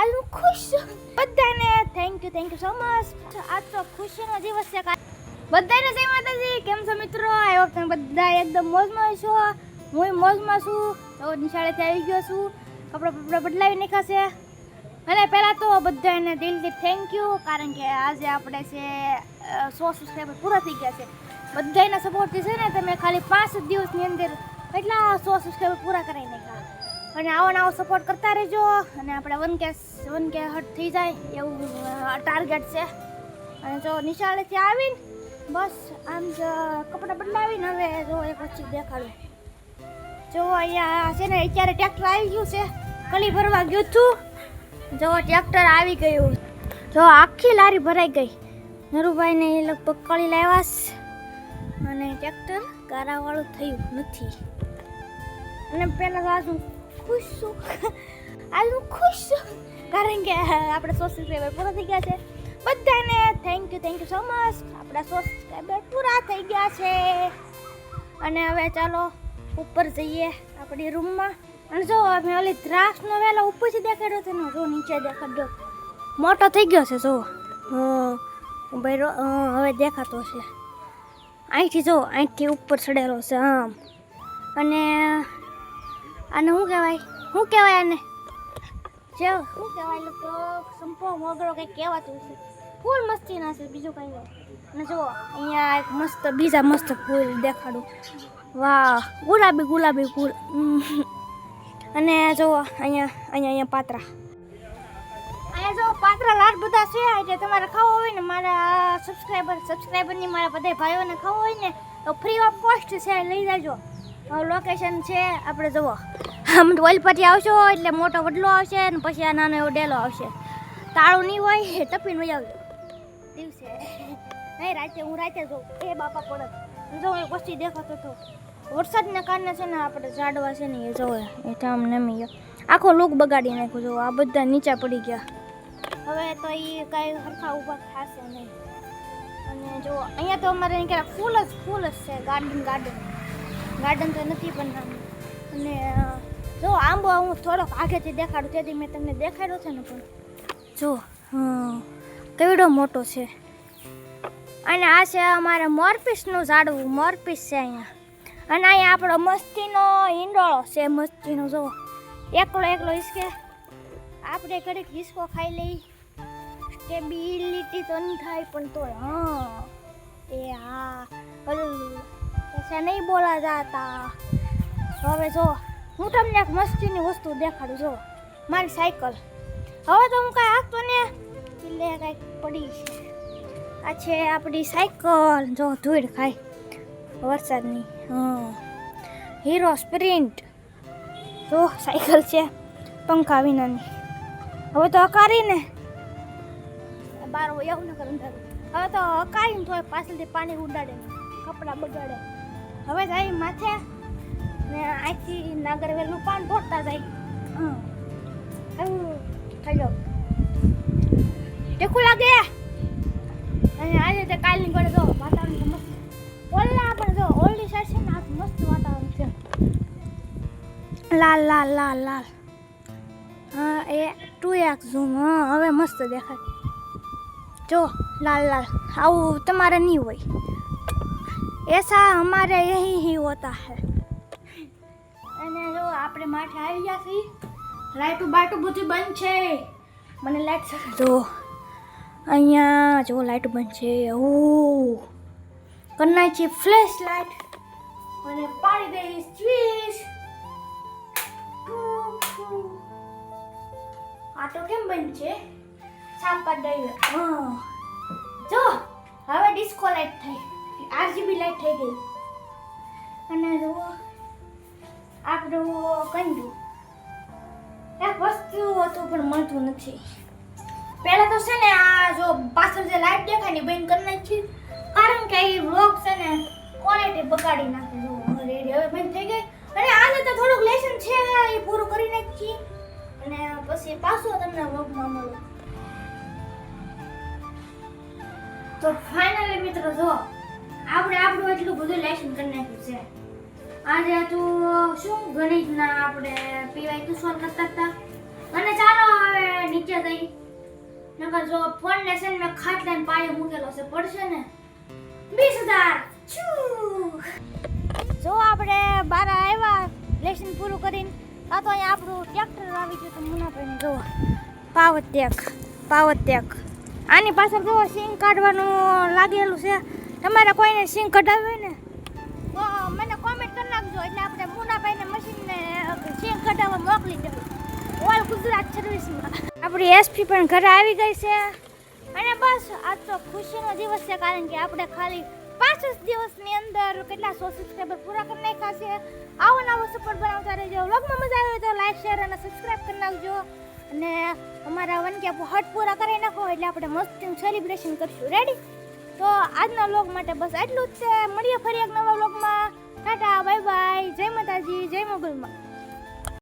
આજ હું ખુશ છું. બધાને thank you thank you so much આ તો ખુશીનો દિવસ છે બધાને જય માતાજી. કેમ છો મિત્રો? આઈ હોપ તમે બધા એકદમ મોજમાં છો હું મોજમાં છું. તો નિશાળેથી આવી ગયો છું. કપડાં બપડા બદલાવી નાખાશે અને પહેલાં તો બધાને દિલથી થેન્ક યુ કારણ કે આજે આપણે છે સો સબસ્ક્રાઈબર પૂરા થઈ ગયા છે. બધાના સપોર્ટથી છે ને, તમે ખાલી પાંચ દિવસની અંદર એટલા સો સબસ્ક્રાઈબર પૂરા કરાવી નાખ્યા. અને આવો આવો સપોર્ટ કરતા રહેજો. અને આપણે વન કે વન કે હટ થઈ જાય એવું ટાર્ગેટ છે. અને જો નિશાળેથી આવીને બસ આમ જ કપડાં બદલાવીને હવે જો એક પછી દેખાડું. જો અહીંયા છે ને, અત્યારે ટ્રેક્ટર આવી ગયું છે. કલી ભરવા ગયું છું જો ટ્રેક્ટર આવી ગયું. જો આખી લારી ભરાઈ ગઈ. નરુભાઈને એ લગભગ કળી લાવ્યાસ અને ટ્રેક્ટર ગારાવાળું થયું નથી. અને પહેલાં તો ખુશ. છું આજ હું ખુશ. છું કારણ કે આપણે સો સબસ્ક્રાઈબર પૂરા થઈ ગયા છે. બધાને thank you thank you so much આપણા સો સબસ્ક્રાઈબર પૂરા થઈ ગયા છે. અને હવે ચાલો ઉપર જઈએ આપણી રૂમમાં અને જો અમે ઓલી દ્રાક્ષનો વેલો ઉપરથી દેખાડ્યો ને, જો નીચે દેખાડ્યો. મોટો થઈ ગયો છે, જો. ભાઈ હવે દેખાતો છે. અહીંથી જો અહીંથી ઉપર ચડેલો છે, આમ. અને આને શું કહેવાય? શું કહેવાય આને? જે. શું કહેવાય? લોકો સંપો મોગરો કંઈક કહેવાતું છે ફૂલ મસ્તી ના છે બીજું કંઈ અને જુઓ, અહીંયા એક મસ્ત, બીજા મસ્ત ફૂલ દેખાડું. વાહ, ગુલાબી ગુલાબી ફૂલ. અને જુઓ, અહીંયા અહીંયા અહીંયા પાત્રા. અહીંયા જો પાત્રા લાડ બધા છે. એટલે તમારે ખાવો હોય ને મારા સબસ્ક્રાઈબર સબસ્ક્રાઈબરની મારા બધા ભાઈઓને ખાવો હોય ને, તો ફ્રી ઓફ કોસ્ટ છે, લઈ જાજો. લોકેશન છે, આપણે જુઓ. આમ ઓલપટી આવશો એટલે મોટો વડલો આવશે અને પછી આ નાનો એવો ડેલો આવશે. તાળું નહીં હોય ટપીને મજા આવજો. દિવસે. નહીં, રાતે, હું રાતે જોઉં એ બાપા પડે. જો પછી દેખાતો હતો વરસાદના કારણે છે ને આપણે ઝાડવા છે ને એ જોવે એ ઠામ નમી ગયો. આખો લૂક બગાડી નાખ્યો જો આ બધા નીચે પડી ગયા. હવે તો એ કાંઈ હરખા ઊભા થશે નહીં. અને જો અહીંયા તો અમારે ફૂલ જ ફૂલ જ છે, ગાર્ડન ગાર્ડન. ગાર્ડન તો નથી પણ અને જો આંબો હું થોડોક આગેથી દેખાડું, તેથી મેં તમને દેખાડ્યો છે ને પણ. જો કેવડો મોટો છે. અને આ છે અમારે મોરપીસનું ઝાડવું, મોરપીસ છે અહીંયા. અને અહીંયા આપણો મસ્તીનો ઈંડોળો છે, મસ્તીનો, જો. એકલો એકલો હિસકે. આપણે ઘડીક હિસકો ખાઈ લઈ. સ્ટેબિલિટી તો નહીં થાય પણ તોય, હા. એ હા પછી નહીં બોલા જતા. હવે જો, હું તમને એક મસ્તીની વસ્તુ દેખાડું, જો, મારી સાયકલ. હવે તો હું કાંઈ હાંકતો ને એટલે કાંઈક પડી છે. આ છે આપણી સાયકલ. જો, ધૂળ ખાય. વરસાદની હા હીરો સ્પ્રિન્ટ. જો, સાયકલ છે, પંખા વિનાની. હવે તો હકારીને બાર એવું ન કરું હવે તો હકારીને તો પાછળથી પાણી ઉડાડે, કપડાં બગાડે. હવે જાય માથે ને અહીંથી નાગરવેલનું પાન ફોડતા જાય. એવું થઈ જાવ લાગે? અને આજે તે કાલની ગળે જો વાતાવરણ તો મસ્ત. ઓલા પણ જો ઓલડી સાઈડ છે ને આ મસ્ત વાતાવરણ છે. લાલ લાલ લાલ લાલ. હા, એ ટુ એક્સ ઝૂમ, હા, હવે મસ્ત દેખાય. જો, લાલ લાલ. આવું તમારે નહીં હોય. ऐसा हमारे यही ही होता है અને જો આપણે માથે આવી ગયા છીએ લાઈટું બાટું બધું બંધ છે મને લાઈટ જો અહીંયા જો લાઈટ બંધ છે ઓ કરના છે ફ્લેશ લાઈટ અને પાડી દઈ સ્વિચ આ તો કેમ બંધ છે સાફ કરી દઈએ હા જો હવે ડિસ્કો લાઈટ થઈ આરજીબી લાઈટ થઈ ગઈ. અને જો આપણું કંડું એક વસ્તુ હતું પણ મળતું નથી. પહેલાં તો છે ને આ જો પાછળ જે લાઈટ દેખાય ને બંધ કરી નાખી. કારણ કે એ વ્લોગ છે ને ક્વોલિટી બગાડી નાખે જો રેડી હવે બંધ થઈ ગઈ. અને આજે તો થોડુંક લેસન છે, એ પૂરું કરી નાખી અને પછી પાછું તમને વ્લોગમાં મળું. તો ફાઇનલી મિત્રો જો બધું લેસન કરી નાખ્યું છે. આજે તો શું ગણિતના આપણે પીવાય તો સોલ્વ કરતા હતા. અને ચાલો હવે નીચે નકર જો ફોન ને મેં ખાટલા ને પાયે મૂકેલો છે, પડશે ને? વીસ હજાર. જો આપણે બાર આવ્યા લેસન પૂરું કરીને. આ તો અહીંયા આપણું ટ્રેક્ટર આવી ગયું તો મુનાભાઈને જુઓ પાવત્યાક પાવત્યાક આની પાછળ જુઓ સિંગ કાઢવાનું લાગેલું છે. તમારે કોઈને સિંગ કઢાવ્યું ને મોકલી દેવું ઓલ ગુજરાત સર્વિસમાં આપણી એસપી પણ ઘરે આવી ગઈ છે. અને બસ આજ તો ખુશીનો દિવસ છે કારણ કે આપણે ખાલી પાંચ જ દિવસની અંદર કેટલા સો સબસ્ક્રાઈબર પૂરા કરી નાખ્યા છે. આવો નવો સપોર્ટ બનાવતા રહેજો. વ્લોગમાં મજા આવે તો લાઈક શેર અને સબસ્ક્રાઈબ કરી નાખજો. અને અમારા વન કેપ હટ પૂરા કરી નાખો એટલે આપણે મસ્ત સેલિબ્રેશન કરીશું. રેડી તો આજના વ્લોગ માટે બસ એટલું જ છે. મળીએ ફરી એક નવા વ્લોગમાં ટાટા બાય બાય જય માતાજી, જય મોગલમાં.